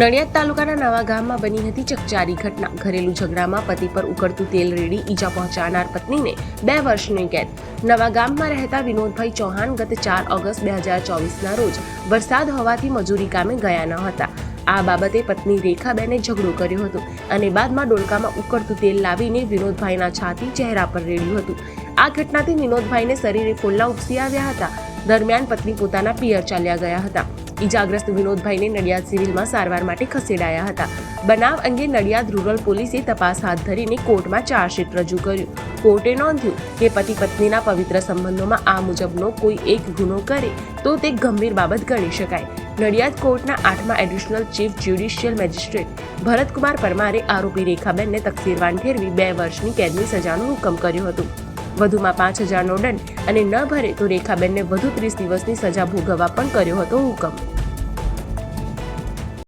નડિયાદ તાલુકાના નવા ગામમાં બની હતી ચકચારી ઘટના. ઘરેલું ઝઘડામાં પતિ પર ઉકળતું તેલ રેડી ઈજા પહોંચાડનાર પત્નીને બે વર્ષની કેદ. નવા ગામમાં રહેતા વિનોદભાઈ ચૌહાણ ગત ચાર ઓગસ્ટ બે હજાર ચોવીસના રોજ વરસાદ હોવાથી મજૂરી કામે ગયા ન હતા. આ બાબતે પત્ની રેખાબેને ઝઘડો કર્યો હતો અને બાદમાં ડોલકામાં ઉકળતું તેલ લાવીને વિનોદભાઈના છાતી ચહેરા પર રેડ્યું હતું. આ ઘટનાથી વિનોદભાઈને શરીરે ફોલ્લા ઉપસી આવ્યા હતા. દરમિયાન પત્ની પોતાના પિયર ચાલ્યા ગયા હતા. ઈજાગ્રસ્ત વિનોદભાઈને નડિયાદ સિવિલમાં સારવાર માટે ખસેડાયા હતા. બનાવ અંગે નડિયાદ રૂરલ પોલીસે તપાસ હાથ ધરીને કોર્ટમાં ચાર્જશીટ રજૂ કર્યું. કોર્ટે નોંધ્યું કે પતિ પત્નીના પવિત્ર સંબંધોમાં આ મુજબનો કોઈ એક ગુનો કરે તો તે ગંભીર બાબત ગણી શકાય. નડિયાદ કોર્ટના આઠમા additional chief judicial magistrate Bharatkumar પરમારે આરોપી રેખાબેનને તકસીરવાન ઠેરવી બે વર્ષની કેદની સજાનો હુકમ કર્યો હતો. વધુમાં પાંચ હજારનો દંડ અને ન ભરે તો રેખાબેનને વધુ ત્રીસ દિવસની સજા ભોગવવા પણ કર્યો હતો હુકમ.